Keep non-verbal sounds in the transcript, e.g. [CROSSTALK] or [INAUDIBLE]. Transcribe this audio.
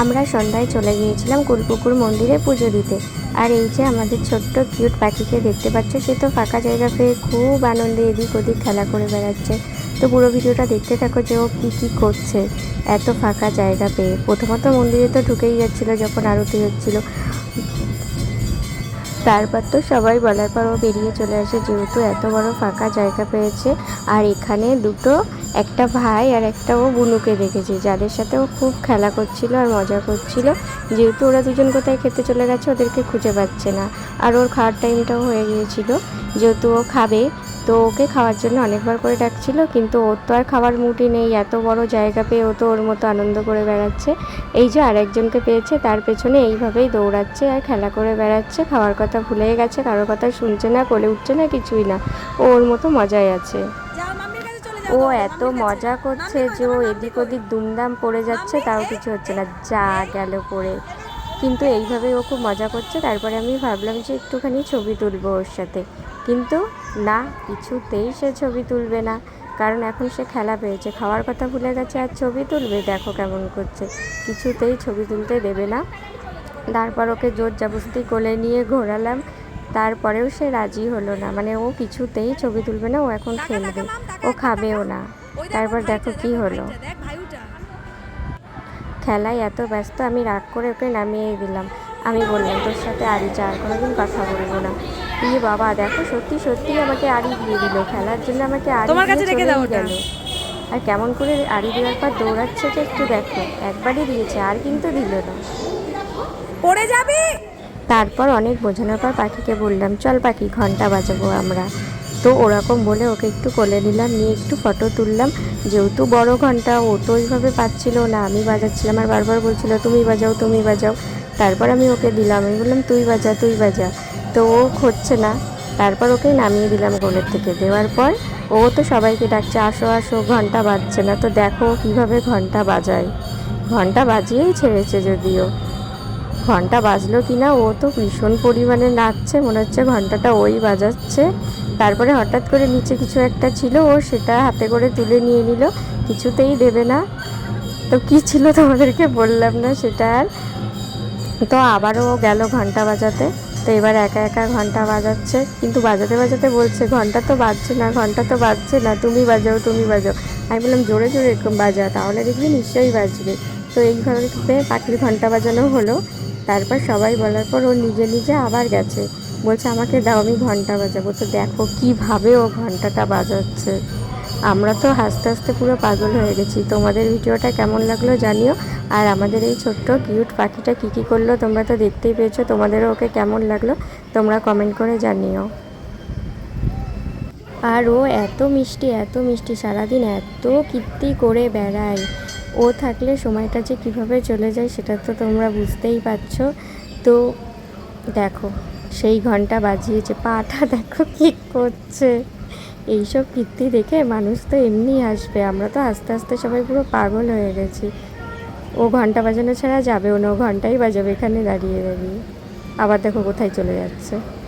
আমরা সন্ধ্যায় চলে গিয়েছিলাম কুলপুকুর মন্দিরে পুজো দিতে। আর এই যে আমাদের ছোট্ট কিউট পাখিকে দেখতে পাচ্ছ, সে তো ফাঁকা জায়গা পেয়ে খুব আনন্দে এদিক ওদিক খেলা করে বেড়াচ্ছে। তো পুরো ভিডিওটা দেখতে থাকো যে ও কী কী করছে। এত ফাঁকা জায়গা পেয়ে। প্রথমত মন্দিরে তো ঢুকেই যাচ্ছিল যখন আরতি হচ্ছিল। তারপর তো সবাই বলার পর ও বেরিয়ে চলে আসে, যেহেতু এত বড় ফাঁকা জায়গা পেয়েছে। আর এখানে দুটো, একটা ভাই আর একটা ও বুনুকে দেখেছে, যাদের সাথে ও খুব খেলা করছিল আর মজা করছিল। যেহেতু ওরা দুজন কোথায় খেতে চলে গেছে, ওদেরকে খুঁজে পাচ্ছে না। আর ওর খাওয়ার টাইমটাও হয়ে গিয়েছিল। যেহেতু ও খাবে, তো ওকে খাওয়ার জন্য অনেকবার করে ডাকছিল, কিন্তু ওর তো আর খাওয়ার মুটি নেই। এত বড় জায়গা পেয়ে ও তো ওর মতো আনন্দ করে বেড়াচ্ছে। এই যে আরেকজনকে পেয়েছে, তার পেছনে এইভাবেই দৌড়াচ্ছে আর খেলা করে বেড়াচ্ছে, খাওয়ার কথা ভুলেই গেছে কারোর কথা শুনছে না কোলে উঠছে না কিছুই না। ও ওর মতো মজায় আছে। ও এত মজা করছে যে ও এদিক ওদিক দুমদাম পড়ে যাচ্ছে তাও কিছু হচ্ছে না যা গেল পড়ে। কিন্তু এইভাবে ও খুব মজা করছে তারপরে আমি ভাবলাম যে একটুখানি ছবি তুলবো ওর সাথে। কিন্তু না কিছুতেই সে ছবি তুলবে না কারণ এখন সে খেলা পেয়েছে। খাওয়ার কথা ভুলে গেছে আর ছবি তুলবে দেখো কেমন করছে। কিছুতেই ছবি তুলতে দেবে না। তারপর ওকে জোর জবরদস্তি কোলে নিয়ে ঘোরালাম। তারপরেও সে রাজি হলো না। মানে ও কিছুতেই ছবি তুলবে না ও এখন খেলবে। ও খাবেও না। তারপর দেখো কি হলো। খেলায় এত ব্যস্ত আমি রাগ করে ওকে নামিয়ে দিলাম। আমি বললাম তোর সাথে আড়ি চা আর কোনোদিন কথা বলব না। ইয়ে বাবা দেখো সত্যি সত্যি আমাকে আড়ি দিয়ে দিল। খেলার জন্য আমাকে আড়ি তোমার কাছে রেখে দাও। গেল। আর কেমন করে আড়ি দেওয়ার পর দৌড়াচ্ছে যে একটু দেখো। একবারই দিয়েছে আর কিন্তু দিল না। পড়ে যাবি? তারপর অনেক বোঝানোর পর পাখিকে বললাম, চল পাখি, ঘণ্টা বাজাবো আমরা। তো ওরকম বলে ওকে একটু কোলে নিলাম, নিয়ে একটু ফটো তুললাম। যেহেতু বড় ঘণ্টা, ও তো ওইভাবে পাচ্ছিল না। আমি বাজাচ্ছিলাম আর বারবার বলছিল, তুমি বাজাও তুমি বাজাও। তারপর আমি ওকে দিলাম, আমি বললাম, তুই বাজা তুই বাজা। তো ও হচ্ছে না। তারপর ওকে নামিয়ে দিলাম গোলের থেকে। দেওয়ার পর ও তো সবাইকে ডাকছে, আসো আসো, ঘণ্টা বাজছে না। তো দেখো কীভাবে ঘণ্টা বাজায়। ঘণ্টা বাজিয়েই ছেড়েছে যদিও। ঘণ্টা বাজলো কি না ও তো ভীষণ পরিমাণে নাচছে, মনে হচ্ছে ঘন্টাটা ওই বাজাচ্ছে। তারপরে হঠাৎ করে নিচে কিছু একটা ছিল, ও সেটা হাতে করে তুলে নিয়ে নিল, কিছুতেই দেবে না। তো কি ছিল তোমাদেরকে বললাম না, সেটা আর। তো আবারও গেল ঘণ্টা বাজাতে, তো এবার একা একা ঘণ্টা বাজাচ্ছে, কিন্তু বাজাতে বাজাতে বলছে, ঘণ্টা তো বাজছে না, ঘণ্টা তো বাজছে না, তুমি বাজাও তুমি বাজাও। আমি বললাম, জোরে জোরে এরকম বাজা, তাহলে দেখবি নিশ্চয়ই বাজবে। তো এইভাবে পাখির ঘণ্টা বাজানো হলো। তারপর সবাই বলার পর ও নিজে নিজে আবার গেছে। বলছে, আমাকে দাও, আমি ঘণ্টা বাজাবো। তো দেখো কীভাবে ও ঘন্টাটা বাজাচ্ছে। আমরা তো হাসতে হাসতে পুরো পাগল হয়ে গেছি। তোমাদের ভিডিওটা কেমন লাগল জানিও। আর আমাদের এই ছোট্ট, কিউট পাখিটা কী কী করল তোমরা তো দেখতেই পেয়েছ। তোমাদেরও ওকে কেমন লাগল তোমরা কমেন্ট করে জানিও। আর ও এত মিষ্টি এত মিষ্টি, সারাদিন এত কীর্তি করে বেড়ায়। ও থাকলে সময়টা যে কীভাবে চলে যায় সেটা তো তোমরা বুঝতেই পারছ। তো দেখো, সেই ঘণ্টা বাজিয়েছে পাটা [LAUGHS] দেখো কী করছে। এইসব কীর্তি দেখে মানুষ তো এমনি আসবে আমরা তো আস্তে আস্তে সবাই পুরো পাগল হয়ে গেছি। ও ঘণ্টা বাজানো ছাড়া যাবেও না, ও ঘন্টাই বাজাবে এখানে দাঁড়িয়ে দাঁড়িয়ে। আবার দেখো কোথায় চলে যাচ্ছে।